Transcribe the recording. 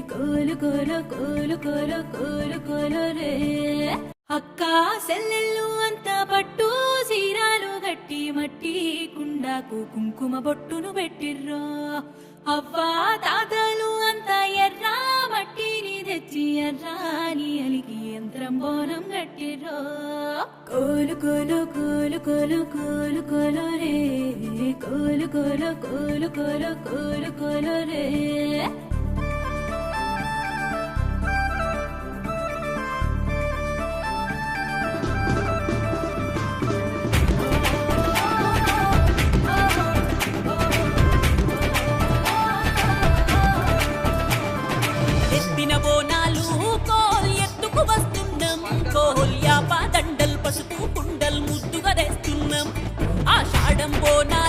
కోలు కోలు కోలు కోలు కోలు కోలు రే. అక్క సెల్లెళ్ళు అంతా పట్టు సీరాలు గట్టి మట్టి కుండాకు కుంకుమ బొట్టును పెట్టిర్రో. అవ్వా తాతలు అంతా ఎర్రా మట్టిని తెచ్చి ఎర్రాని అలిగి యంత్రం బోనం గట్టిర్రో కోలు కోలు కోలు కోలు కోలు కోలు రే. కోలు కోలు కోలు కోలు కోలు కోలు రే. படம் போனா